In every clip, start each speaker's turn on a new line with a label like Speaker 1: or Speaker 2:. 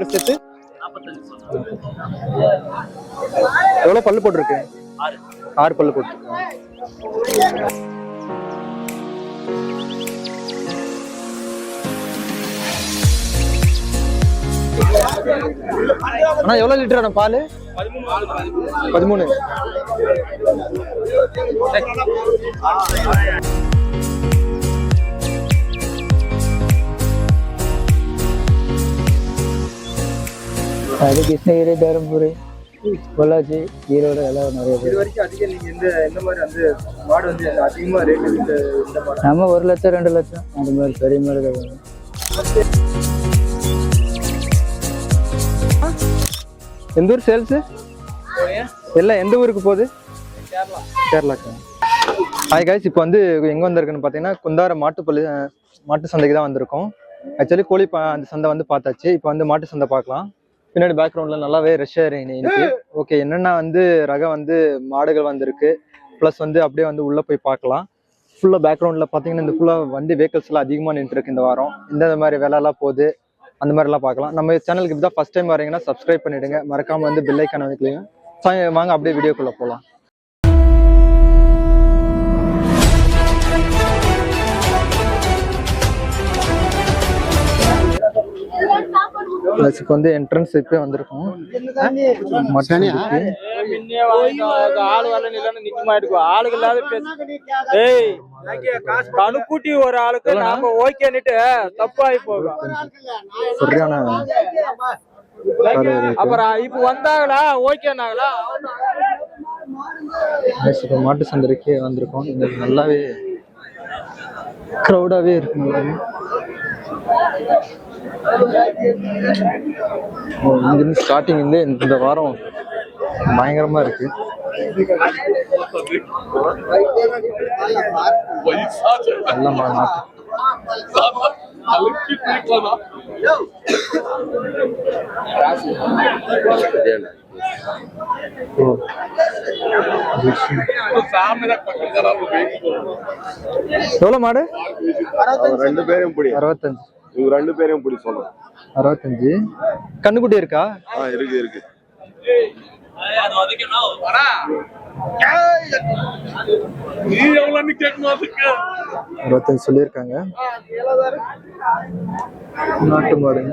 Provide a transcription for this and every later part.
Speaker 1: Litre சேர்த்து எவ்வளோ பல்லு போட்டிருக்கு? ஆறு. பல்லு போட்டிருக்கு அண்ணா எவ்வளோ லிட்டர் அண்ணா பால்? பதிமூணு.
Speaker 2: அது கிருஷ்ணகிரி தருமபுரி பொள்ளாச்சி ஈரோடு எல்லாம் நிறைய
Speaker 1: இது
Speaker 2: பேர்.
Speaker 1: வரைக்கும் அதிகம் நீங்க எந்த எந்த மாதிரி வந்து மாடு வந்து அதிகமா ரேட் இந்த இந்த மாடு?
Speaker 2: நம்ம ஒரு லட்சம் ரெண்டு லட்சம். அந்த மாதிரி பெரிய மாதிரி தான்.
Speaker 1: எந்த ஊர் சேல்ஸ் எல்லாம் எந்த ஊருக்கு போகுது? கேரளாக்கு. ஹாய் கைஸ் இப்போ வந்து எங்கே வந்திருக்குன்னு பார்த்தீங்கன்னா குந்தார மாட்டுப்பள்ளி மாட்டு சந்தைக்கு தான் வந்திருக்கோம். ஆக்சுவலி கோழி பா- அந்த சந்தை வந்து பார்த்தாச்சு. இப்போ வந்து மாட்டு சந்தை பார்க்கலாம். பின்னாடி பேக்ரவுண்டில் நல்லாவே ரஷ்ஷாக இன்னைக்கு ஓகே என்னென்ன வந்து ரகம் வந்து மாடுகள் வந்திருக்கு. ப்ளஸ் வந்து அப்படியே வந்து உள்ளே போய் பார்க்கலாம். ஃபுல்லாக பேக்ரவுண்டில் பார்த்தீங்கன்னா இந்த ஃபுல்லாக வண்டி vehicles எல்லாம் அதிகமாக நின்றுருக்கு இந்த வாரம். இந்த மாதிரி வேலைலாம் போகுது. அந்த மாதிரிலாம் பார்க்கலாம். நம்ம சேனலுக்கு இப்போ தான் ஃபஸ்ட் டைம் வரீங்கன்னா சப்ஸ்கிரைப் பண்ணிடுங்க. மறக்காம வந்து பெல் ஐக்கான வைக்கலைங்க வாங்க அப்படியே வீடியோக்குள்ளே போகலாம் இப்போ வந்து என்ட்ரன்ஸ் இப்போ வந்திருக்கோம். மட்டன்
Speaker 3: ஏய் கணுக்குட்டி ஒரு ஆளுக்கு நாம ஓகேன்னுட்டு தப்பாகி போகும்.
Speaker 1: சரியான.
Speaker 3: அப்புறம் இப்ப வந்தாங்களா? ஓகேனாங்களா
Speaker 1: மாட்டு சந்தைக்கு வந்திருக்கோம். இங்க நல்லாவே க்ரௌடாகவே இருக்கு. நல்லாவே ஓ, இங்கிருந்து ஸ்டார்டிங் வந்து இந்த வாரம் பயங்கரமா இருக்கு. எல்லாம் மா- நாட்டு. ஓ எவ்வளோ மாடு?
Speaker 4: ரெண்டு பேரையும் பிடி
Speaker 1: அறுபத்தஞ்சு.
Speaker 4: இவங்க ரெண்டு பேரையும் பிடி சொல்லணும்.
Speaker 1: அறுபத்தஞ்சு. கண்ணுக்குட்டி இருக்கா?
Speaker 4: ஆ இருக்கு இருக்கு.
Speaker 1: அறுபத்தஞ்சு சொல்லியிருக்காங்க. நாட்டு மாடுங்க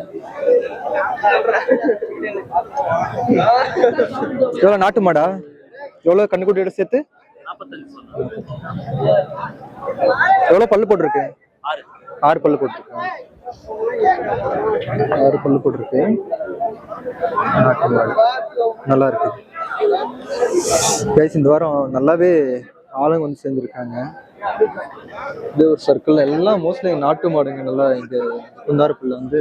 Speaker 1: எவ்வளோ நாட்டு மாடா? எவ்வளோ கண்ணுக்குட்டியோட சேர்த்து? எவ்வளோ பல்லு போட்டிருக்கு? ஆறு பல்லு போட்டிருக்கு. ஆறு பல்லு போட்டிருக்கு. நாட்டு மாடு நல்லா இருக்கு. பேசி இந்த வாரம் நல்லாவே ஆளுங்க வந்து சேர்ந்துருக்காங்க. இது ஒரு சர்க்கிள் எல்லாம் மோஸ்ட்லி நாட்டு மாடுங்க நல்லா இங்க குந்தாரப்புள்ள வந்து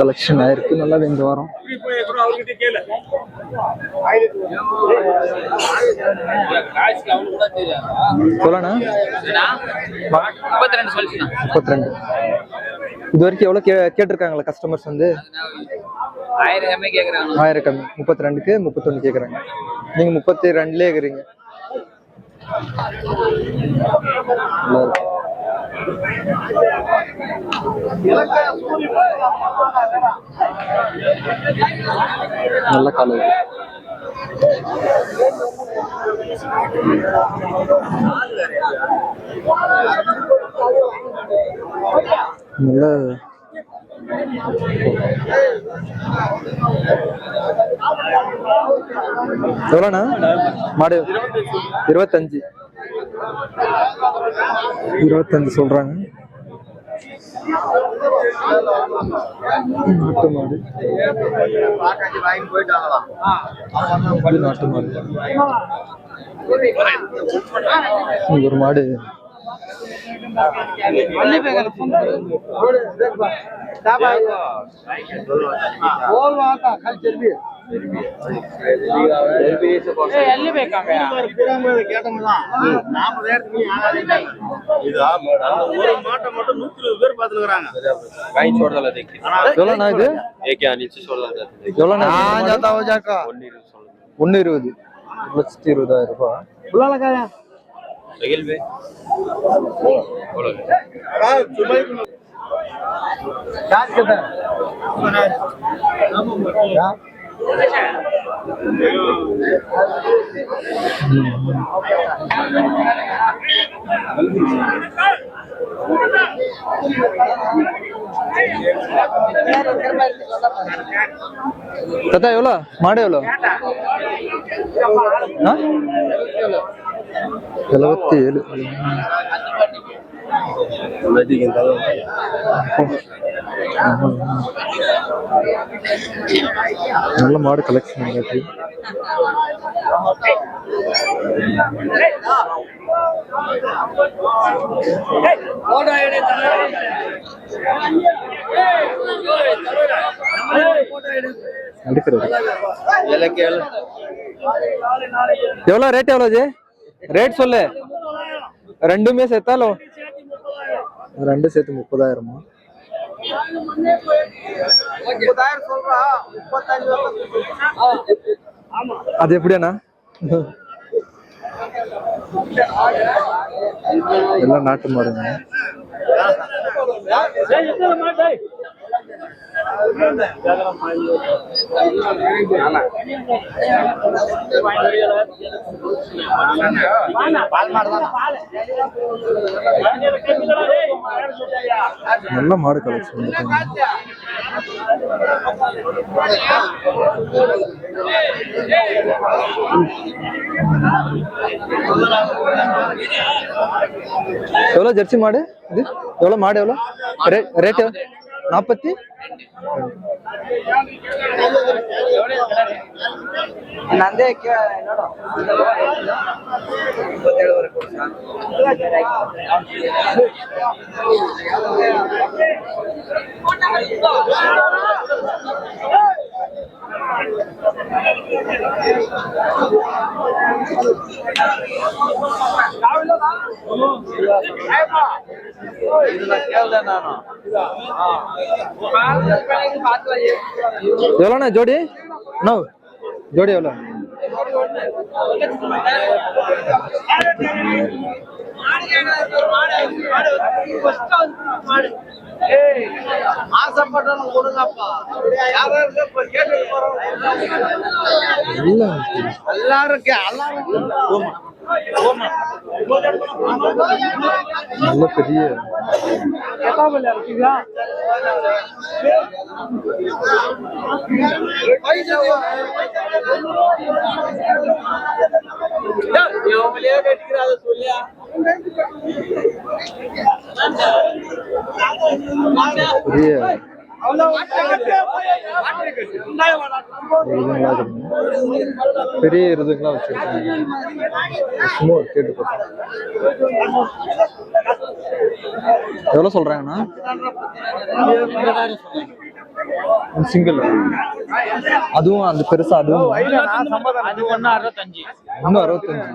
Speaker 1: கலெக்ஷன் ஆயிருக்கு. நல்லா இந்த வாரம். சொல்லணா
Speaker 3: முப்பத்தி ரெண்டு
Speaker 1: இது வரைக்கும் எவ்வளோ கே கேட்டிருக்காங்களா கஸ்டமர்ஸ் வந்து?
Speaker 3: ஆயிரம் கம்மி.
Speaker 1: ஆயிரம் கம்மி முப்பத்தி ரெண்டுக்கு முப்பத்தொன்று கேட்குறாங்க நீங்கள் முப்பத்தி ரெண்டுலேயே இருக்கிறீங்க. நல்லா நல்ல காலை. நல்ல எவ்வளோண்ணா? மாடு இருபத்தஞ்சு. இருபத்தஞ்சு சொல்றாங்க. நாட்டு மாடு. நாட்டு மாடு இங்க ஒரு மாடு.
Speaker 3: ಎಲ್ಲಿ ಬೇಕಂಗ
Speaker 4: இதா அந்த ஒரு மாட்டை மட்டும் நூத்தி இருபது பேர் பாத்துக்கிறாங்க
Speaker 1: எவ்வளோண்ணா இது எவ்வளோண்ணா ஒன்று இருபது ஒரு லட்சத்தி இருபதாயிரம் ரூபாய் தாத்தா எவ்வளோ? மாடு எவ்வளோ? ஆ? எழுபத்தி ஏழு நல்ல மாடு கலெக்ஷன் இருக்கு எடுக்கிறது எவ்வளோ? ரேட் எவ்வளோ ரேட் சொல்லு. ரெண்டுமே சேர்த்தாலோ ரெண்டு சேர்த்து முப்பதாயிரமா? அது எப்படியாண்ணா எல்லாம் நாட்டு மாடுங்க. நல்ல மாடு கலெக்ஷன் எவ்வளோ ஜெர்சி மாடு இது? எவ்வளோ மாடு எவ்வளோ? ரேட் நாற்பத்தி? ரேட்டு நாற்பத்தி எவ்வளோண்ணா ஜோடி? அண்ணா ஜோடி எவ்வளோ?
Speaker 3: ஆசைப்பட்டவங்க கொடுங்கப்பா யாரும் கேட்டு எல்லாரும் கே- எல்லாரும்
Speaker 1: நல்ல பெரிய
Speaker 3: இவங்களே கட்டிக்கிறாத சொல்லியா
Speaker 1: பெரிய இதுங்களா இருக்குங்க பெரிய இதுங்களாம் வச்சிருக்காங்க. சும்மா ஒரு கேட்டு பார்த்தேன் எவ்வளோ சொல்றாங்கண்ணா சிங்கிள் அதுவும் அந்த பெருசா அதுவும்
Speaker 3: அது ஒண்ணு அறுபத்தஞ்சு.
Speaker 1: அறுபத்தஞ்சு.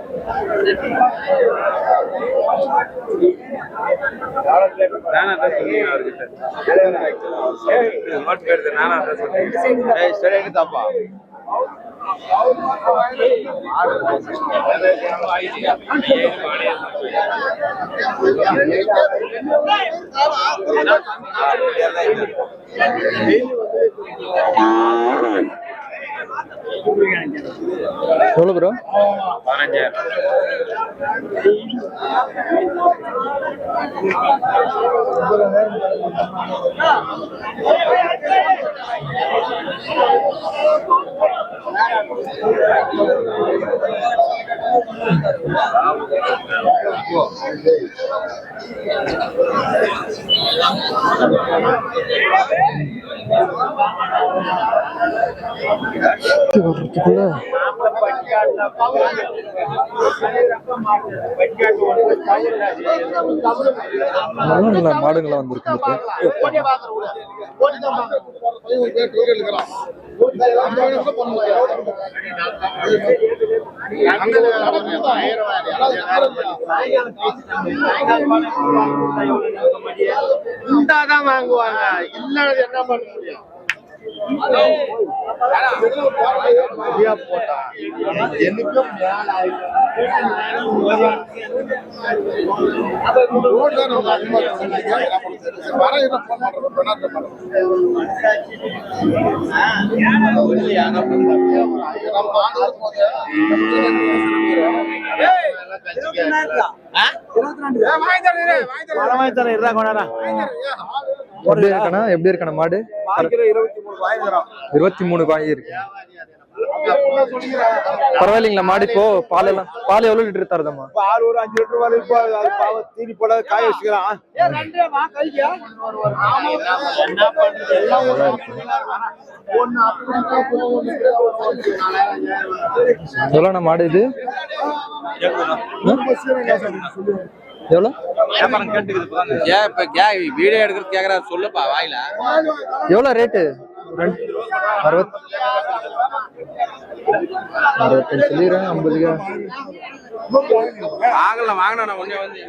Speaker 4: நானா தான் சொன்னீங்க அவர்கிட்ட. நோட் போயிருது நானா தான் சொன்னீங்க ஏய் சரி எடுத்தாப்பா.
Speaker 1: எவ்வளோ ப்ரோ
Speaker 4: பதினஞ்சாயிரம் Thank you.
Speaker 1: வர்றதுக்குள்ள நல்ல நல்ல வந்திருக்கு
Speaker 5: உண்டாதான் வாங்குவாங்க. இல்லாத என்ன பண்ண முடியும்? சரியா போட்டா எனக்கும் மேல
Speaker 1: எப்படி இருக்கண்ணா எப்படி இருக்கண்ணா மாடு? இருபத்தி மூணு காய் இருக்கு. பரவாயில்லைங்களா மாடு இப்போ? பால் எல்லாம் பால் எவ்வளவு லிட்டர் தருதம்மா?
Speaker 4: பால் ஒரு அஞ்சு லிட்டர் வரை பாவம் தீனி போட காய வச்சுக்கிறான்
Speaker 1: எவ்வளோண்ணா மாடு இது? எவ்வளோ?
Speaker 5: ஏன் இப்ப கே வீடியோ எடுக்கிறது கேக்குறாரு சொல்லுப்பா வாயில.
Speaker 1: எவ்வளோ ரேட்டு அறுபத் அறுபத்தஞ்சு சொல்லிடுறேன் ஐம்பதுக்கு.
Speaker 5: வாங்கல வாங்கினா ஒண்ணே வந்து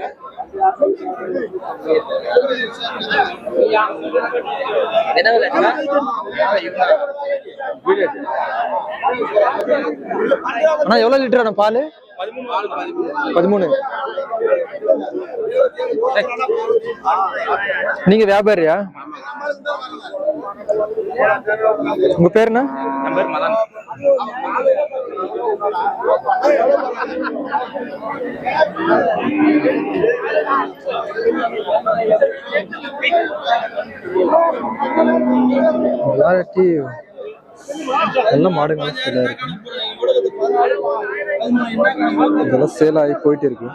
Speaker 1: அண்ணா எவ்வளோ லிட்டர் அண்ணா பால்? பதிமூணு. நீங்க வியாபாரியா? உங்க பேர் என்ன?
Speaker 5: பேர் மதன்
Speaker 1: நல்ல மாடுங்க சேலா இருக்கு இதெல்லாம் சேல் ஆகி போயிட்டு இருக்கு.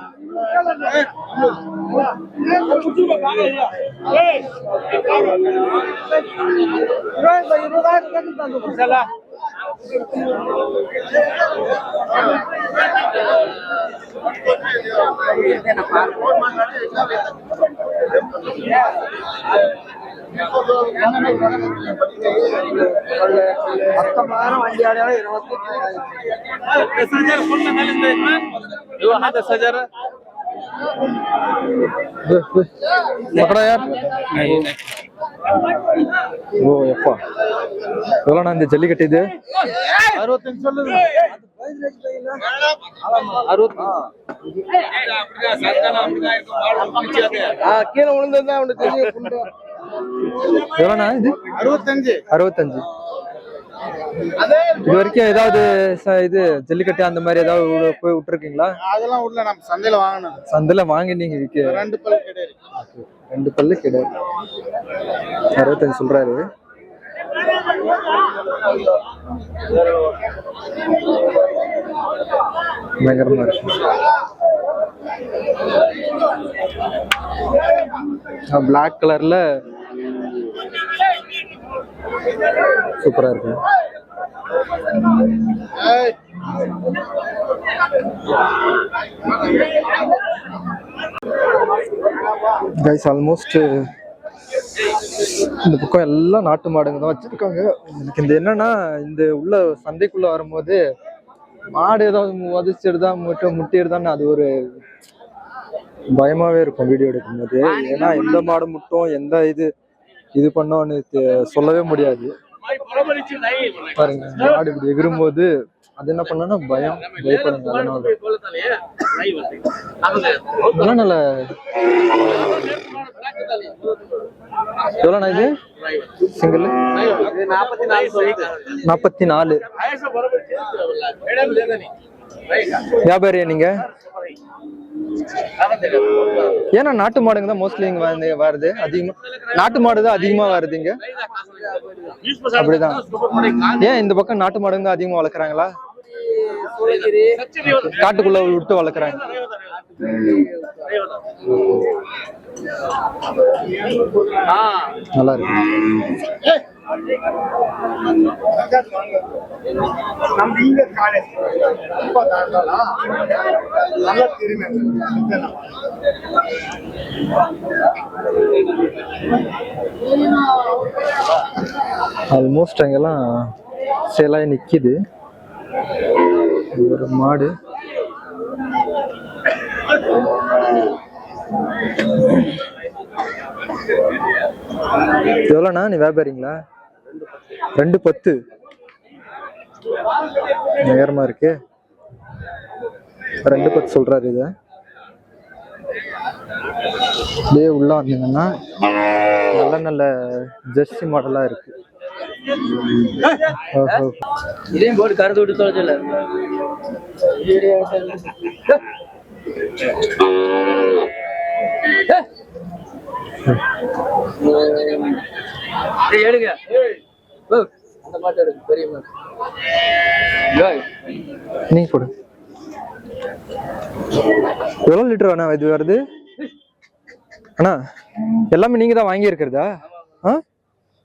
Speaker 2: பத்தொன்பதாயிரம் வண்டி ஆடையாலும் இருபத்தி
Speaker 1: மக்கடா யார் ஓ எப்பா எவ்வளோண்ணா இந்த ஜல்லிக்கட்டு இது
Speaker 4: அறுபத்தஞ்சு சொல்லுது கீழே விழுந்தது அவனுக்கு தெரியும்
Speaker 1: எவ்வளோண்ணா இது?
Speaker 4: அறுபத்தஞ்சு.
Speaker 1: அறுபத்தஞ்சு. இது வரைக்கும் ஏதாவது இது ஜல்லிக்கட்டு அந்த மாதிரி ஏதாவது போய் விட்டுருக்கீங்களா?
Speaker 4: அதெல்லாம் உள்ள நம்ம சந்தையில வாங்கினது
Speaker 1: சந்தையில வாங்கி நீங்க விற்க
Speaker 4: ரெண்டு பல் கிடையாது
Speaker 1: ரெண்டு பல்லு கிடையாது அறுபத்தஞ்சு சொல்றாரு. பயங்கரமா இருக்கு. பிளாக் கலர்ல சூப்பரா இருக்கு. கைஸ் ஆல்மோஸ்ட் இந்த பக்கம் எல்லாம் நாட்டு மாடுங்க தான் வச்சிருக்காங்க. எனக்கு இந்த என்னன்னா இந்த உள்ள சந்தைக்குள்ள வரும்போது மாடு ஏதாவது உதச்சிடுதா முட்டை முட்டிடுதான்னு அது ஒரு பயமாவே இருக்கும் வீடியோ எடுக்கும்போது. ஏன்னா எந்த மாடு முட்டும் எந்த இது இது பண்ணோன்னு சொல்லவே முடியாது. பாருங்க மாடு இப்படி எகிரும்போது அது என்ன பண்ணனா பயம் பயப்படுங்க அதனால. நல்ல எவ்வளோண்ணா இது? சிங்கிள்
Speaker 4: நாற்பத்தி நாலு.
Speaker 1: வியாபாரியா நீங்க? ஏன்னா நாட்டு மாடுங்க தான் மோஸ்ட்லி இங்க வந்து வருது. அதிகமா நாட்டு மாடு தான் அதிகமா வருது இங்க. அப்படிதான். ஏன் இந்த பக்கம் நாட்டு மாடுங்க தான் அதிகமா வளர்க்குறாங்களா? காட்டுக்குள்ள விட்டு வளர்க்குறாங்க. நல்லா இருக்கு.
Speaker 2: நம்ம இங்க
Speaker 1: ஆல்மோஸ்ட் அங்கெல்லாம் சேலாய் நிக்குது. இது ஒரு மாடு. எவ்வளோண்ணா நீ வியாபாரிங்களா? ரெண்டு பத்து. நேரமா இருக்கு. ரெண்டு பத்து சொல்றாரு இத. அப்படியே உள்ள வந்தீங்கன்னா நல்ல நல்ல ஜெர்சி மாடலா இருக்கு. ஓஹோ
Speaker 3: இதையும் போட்டு கருத்து விட்டு தொலைச்சல எடுங்க. அந்த மாட்டு எடுங்க பெரிய மாட்டு
Speaker 1: போடு. எவ்வளோ லிட்டர் அண்ணா இது வருது? அண்ணா எல்லாமே நீங்க தான் வாங்கி இருக்கிறதா ஆ?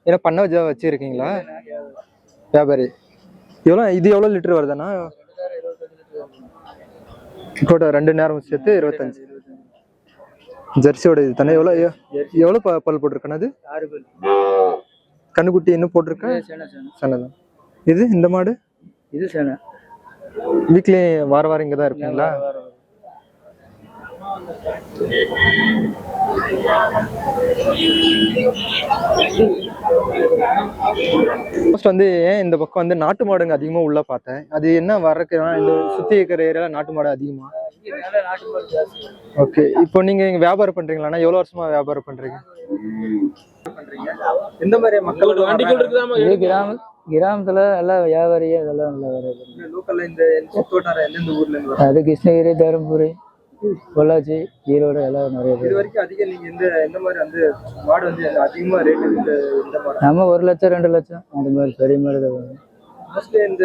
Speaker 1: ஏன்னா பண்ண வச்சா வச்சிருக்கீங்களா? வியாபாரி. எவ்வளோ இது எவ்வளோ லிட்டர் வருதுண்ணா கூட ரெண்டு நேரம் சேர்த்து இருபத்தஞ்சு. ஜெர்சியோட இது தானே? எவ்வளோ எவ்வளோ பல் போட்டிருக்கண்ணா அது
Speaker 3: ஆறு
Speaker 1: கண்ணுக்குட்டி இன்னும் போட்டிருக்கா?
Speaker 3: சேனை சேனை.
Speaker 1: சன்னதான் இது இந்த மாடு?
Speaker 3: இது சேனை.
Speaker 1: வீக்லி வார வாரம் இங்கே தான் இருப்பீங்களா ஃபர்ஸ்ட் வந்து ஏன் இந்த பக்கம் வந்து நாட்டு மாடுங்க அதிகமா உள்ள பார்த்தேன். அது என்ன வரக்கு இந்த சுத்தி இருக்கிற ஏரியால நாட்டு மாடு அதிகமா?
Speaker 3: இங்க மேல நாட்டு மாடு ஜாஸ்தி.
Speaker 1: ஓகே இப்போ நீங்க இங்க வியாபாரம் பண்றீங்களாண்ணா? எவ்வளவு வருஷமா வியாபாரம் பண்றீங்க? எந்த மாதிரி மக்கள்
Speaker 3: இருக்குதாமா இது கிராம கிராமத்துல எல்லாம் வியாபாரியே இதெல்லாம் நல்லா
Speaker 1: லோக்கல்ல இந்த எந்தெந்த ஊர்ல இருந்து
Speaker 3: அது கிருஷ்ணகிரி தருமபுரி பொள்ளாச்சி ஈரோடு எல்லாம் நிறைய
Speaker 1: இது
Speaker 3: பேர்
Speaker 1: வரைக்கும் அதிகம் நீங்க எந்த எந்த மாதிரி வந்து மாடு வந்து அதிகமா ரேட் இந்த இந்த மாடு?
Speaker 3: நம்ம ஒரு லட்சம் ரெண்டு லட்சம் அந்த மாதிரி பெரிய மாதிரி தான்.
Speaker 1: மோஸ்ட்லி இந்த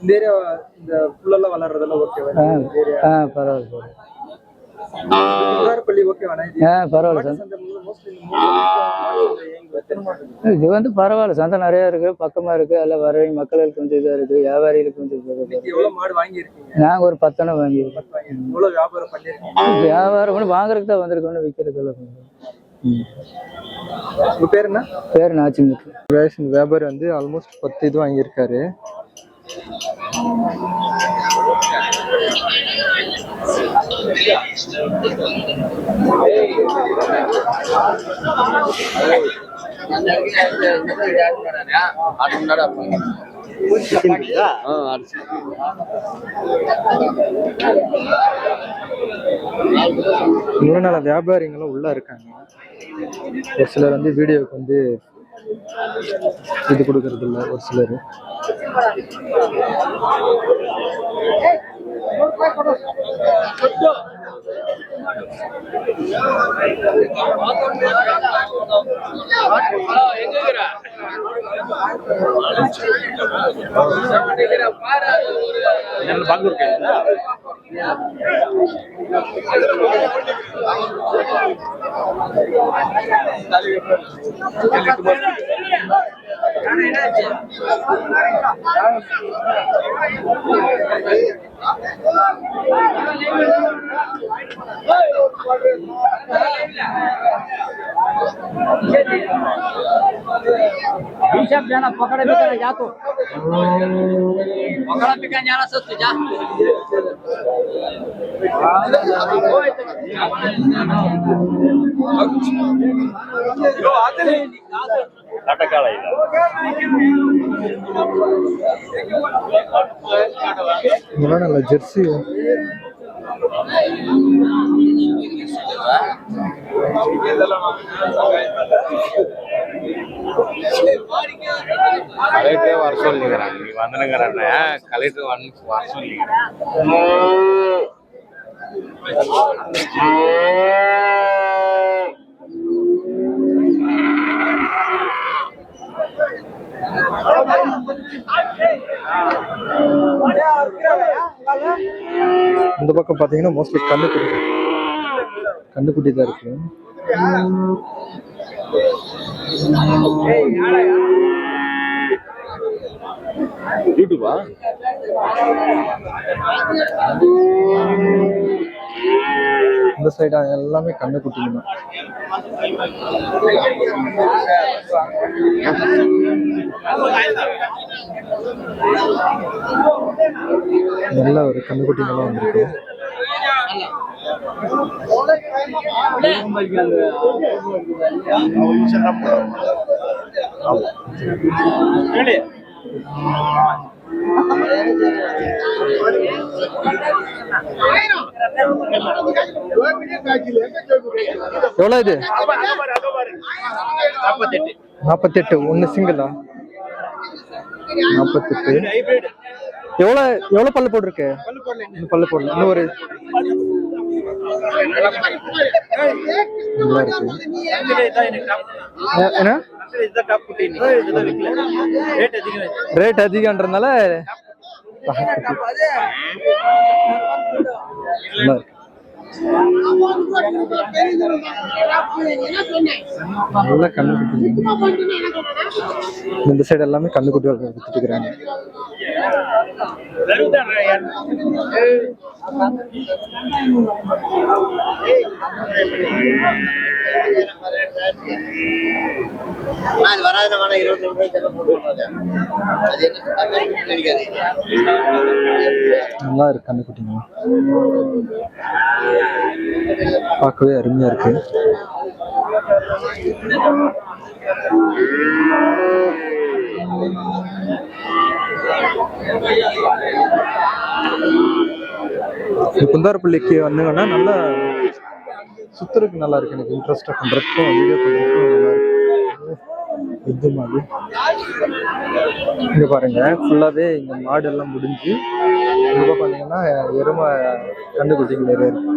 Speaker 1: இந்த ஏரியா இந்த புல்லெல்லாம் வளர்றதெல்லாம் ஓகேவா
Speaker 3: ஆ பரவாயில்ல. பரவாயில்ல
Speaker 1: இது
Speaker 3: சார். வந்து பரவாயில்ல சந்தை நிறைய இருக்கு பக்கமா இருக்கு எல்லாம் வரவங்க மக்களுக்கு கொஞ்சம் இதா இருக்கு வியாபாரிகளுக்கு கொஞ்சம் நாங்க ஒரு பத்தனை வாங்கியிருக்கோம்.
Speaker 1: எவ்வளவு வியாபாரம்
Speaker 3: பண்ணி வாங்குறதுக்கு தான் வந்திருக்கோம் விற்கிறதுக்கு எல்லாம் ம்.
Speaker 1: உங்க பேர் என்ன?
Speaker 3: பேர்
Speaker 1: இந்த வியாபாரி வந்து ஆல்மோஸ்ட் பத்து இது வாங்கியிருக்காரு.
Speaker 4: அது முன்னாடி அப்ப. ஆ,
Speaker 1: வியாபாரிங்களும் உள்ளே இருக்காங்க ஒரு சிலர் வந்து வீடியோவுக்கு வந்து இது கொடுக்கறது இல்ல ஒரு சிலர்
Speaker 4: பெங்களூர் கேள்வி
Speaker 3: હિસાબ જાના પકડે બિકડે જાતો. પકડા બિકડે જાના સસ્તું જા જો
Speaker 4: હાથ લઈ
Speaker 1: இவ்வளவு நல்ல ஜெர்சி.
Speaker 4: கலெக்டரே வர சொல்லிக்கிறாங்க. நீ வந்துனுங்கிறேன் கலெக்டர் வந்து வர சொல்லிக்கிறேன்
Speaker 1: இந்த பக்கம் பாத்தீங்கன்னா மோஸ்ட்லி கண்ணுக்குட்டி. கண்ணுக்குட்டி தான் இருக்கு.
Speaker 3: யூடியூபா?
Speaker 1: இந்த சைடு எல்லாமே கண்ணு குட்டிங்க தான். நல்ல ஒரு கண்ணு வந்திருக்கு. ஆமா. எவ்வளோ இது? நாற்பத்தெட்டு ஒன்று சிங்கிளா நாற்பத்தெட்டு எவ்வளோ எவ்வளோ பல்லு போட்டிருக்கு? பல்லு போடல. இன்னும் ஒரு என்ன? ரேட் அதிகன்றதுனால நல்லா கண்ணு இந்த சைடு எல்லாமே கண்ணு குட்டி வித்துட்டு இருக்கிறாங்க.
Speaker 2: அது வராது வேணா இருபத்தி
Speaker 1: நல்லா இருக்கு அந்த குட்டிங்க பார்க்கவே அருமையா இருக்கு. இந்த குந்தாரப்பள்ளிக்கு வந்தீங்கன்னா நல்லா சுத்துறதுக்கு நல்லா இருக்கு. எனக்கு இன்ட்ரெஸ்டாக பண்ணுறதுக்கும் வீடியோ பண்ணுறதுக்கும் நல்லா இருக்கு. இது மாதிரி. இங்கே பாருங்க ஃபுல்லாகவே இங்கே மாடு எல்லாம் முடிஞ்சு இப்போ பார்த்தீங்கன்னா எருமை கண்டுபிடிச்சிங்க நிறைய இருக்கு.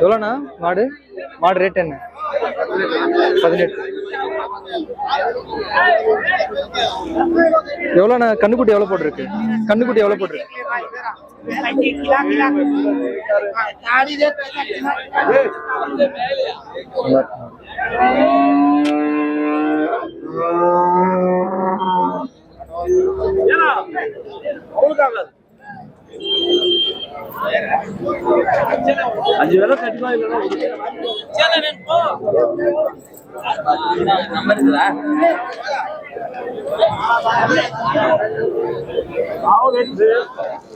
Speaker 1: எவ்வளோண்ணா? மாடு? மாடு ரேட் என்ன? பதினெட்டு. எவ்வளோண்ணா? கண்ணுக்குட்டி எவ்வளோ போட்டிருக்கு? கண்ணுக்குட்டி எவ்வளோ போட்டிருக்கு? நல்லா இருக்குண்ணா.
Speaker 3: அஞ்சு வேலை கண்டிப்பா இல்லைன்னா
Speaker 4: நம்பர் இருக்குதா
Speaker 1: இல்லைண்ணா, நாட்டு மாடு.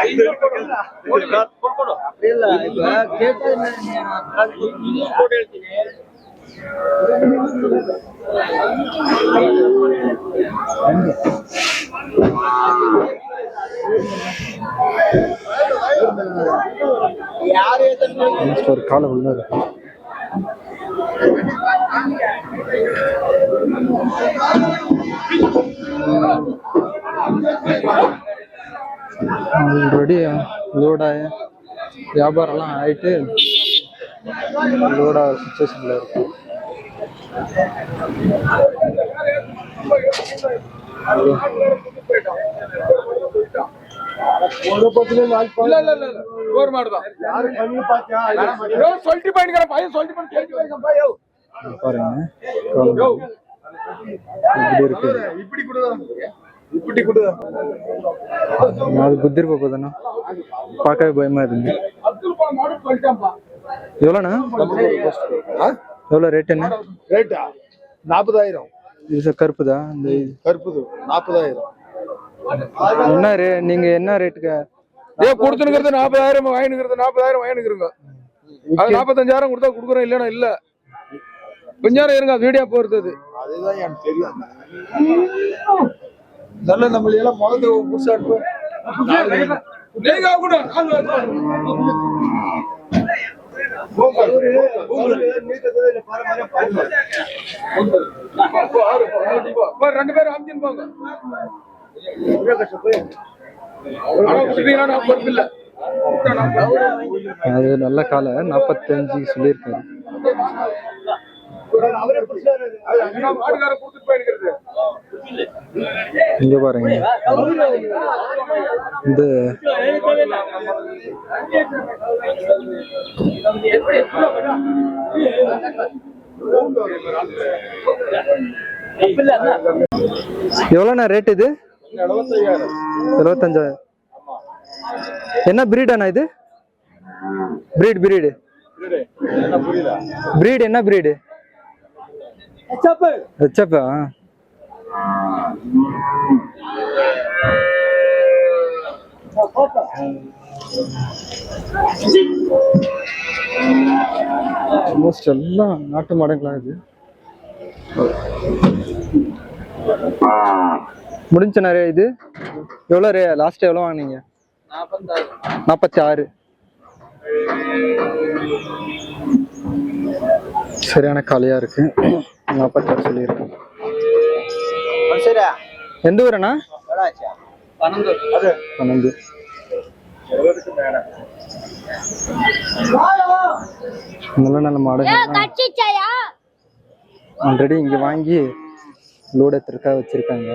Speaker 2: ஐநூறு கம்மி
Speaker 1: ஒரு காலை உள்ள இருக்கு. ஆல்ரெடி லோடாய வியாபாரம்லாம் ஆயிட்டு லோடாக சுச்சுவேஷனில் இருக்கும்
Speaker 6: போயிட்டான் இல்ல இல்ல இல்ல. ஒரு மாடுதான் யோ, சொல்லிட்டு போயிட்டு பையன் சொல்லிட்டு யோ.
Speaker 1: இங்க பாருங்க இப்படி இருக்கு.
Speaker 6: இப்படி கொடு. இப்படி கொடு.
Speaker 1: அது புத்திர போகுதுண்ணா பார்க்கவே பயமா
Speaker 6: மாடு
Speaker 1: எவ்வளோண்ணா? எவ்வளோ ரேட் என்ன?
Speaker 5: ரேட்டா நாற்பதாயிரம்.
Speaker 1: இது கருப்புதா இந்த.
Speaker 5: கருப்புது நாற்பதாயிரம்.
Speaker 1: என்ன ரே நீங்க என்ன ரேட்டுக்கு
Speaker 6: ஏ கொடுத்துனுங்கிறது நாற்பதாயிரம் வாங்கினுங்கிறது நாற்பதாயிரம் வாங்கினுங்கிறங்க. அது நாற்பத்தஞ்சாயிரம் கொடுத்தா கொடுக்குறோம் இல்லைன்னா இல்ல. கொஞ்ச நேரம் இருங்க வீடியோ போறது
Speaker 5: அதுதான் எனக்கு தெரியும். நல்ல நம்ம எல்லாம் முதல்ல புதுசா இருப்போம்
Speaker 6: நீங்க கூட ரெண்டு பேரும் அமிச்சின்னு
Speaker 1: அது நல்ல காலை நாற்பத்தஞ்சு சொல்லியிருக்காரு. இங்க பாருங்க. இந்த எவ்வளோண்ணா ரேட் இது? எழுபத்தஞ்சாயிரம் என்ன பிரீடாண்ணா இது? பிரீட் பிரீடு பிரீடு என்ன பிரீடு ஹெச்எப்பா ஆல்மோஸ்ட் எல்லாம் நாட்டு மாடுங்களா இது? முடிஞ்ச நிறைய இது. எவ்வளோ ரே லாஸ்ட் எவ்வளோ வாங்குனீங்க? நாற்பத்தி ஆறு சரியான காலியா இருக்கு. நாற்பத்தி ஆறு சொல்லியிருக்கேன் எந்த ஊருண்ணா? பன்னெண்டு நல்ல நல்ல
Speaker 7: கட்சிச்சாயா?
Speaker 1: ஆல்ரெடி இங்க வாங்கி லோட் எடுத்துருக்கா வச்சிருக்காங்க.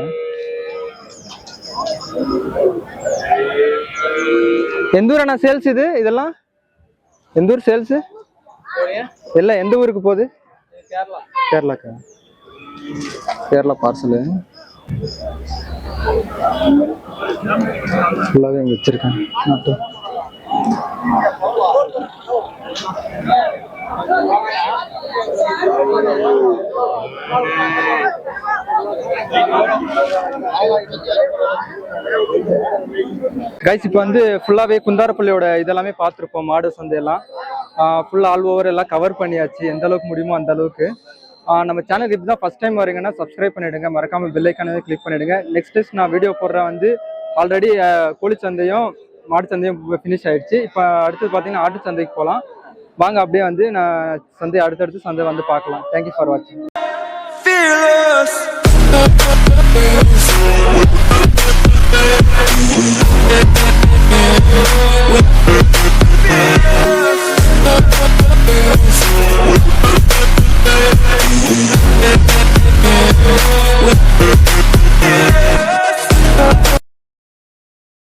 Speaker 1: எந்த ஊர் அண்ணா சேல்ஸ் இது? இதெல்லாம்? எந்த ஊர் சேல்ஸ் எல்லாம் எந்த ஊருக்கு போகுது? கேரளாக்கா? கேரளா பார்சலு ஃபுல்லாகவே இங்கே வச்சிருக்காங்க நாட்டு. கைஸ் இப்போ வந்து ஃபுல்லாகவே குந்தாரப்பள்ளியோட இதெல்லாமே பார்த்துருப்போம் மாடு சந்தையெல்லாம். ஃபுல்லாக ஆல் ஓவர் எல்லாம் கவர் பண்ணியாச்சு. எந்த அளவுக்கு முடியுமோ அந்த அளவுக்கு. நம்ம சேனலுக்கு இப்போ தான் ஃபஸ்ட் டைம் வரீங்கன்னா சப்ஸ்கிரைப் பண்ணிவிடுங்க மறக்காமல் பெல் கிளிக் பண்ணிடுங்க. நெக்ஸ்ட் நான் வீடியோ போடுறேன் வந்து ஆல்ரெடி கோழி சந்தையும் மாடு சந்தையும் ஃபினிஷ் ஆகிடுச்சு இப்போ அடுத்தது பார்த்தீங்கன்னா ஆட்டு சந்தைக்கு போகலாம் வாங்க அப்படியே வந்து நான் சந்தை அடுத்தடுத்து சந்தை வந்து பார்க்கலாம். தேங்க்யூ ஃபார் வாட்சிங்
Speaker 8: fearless. Thank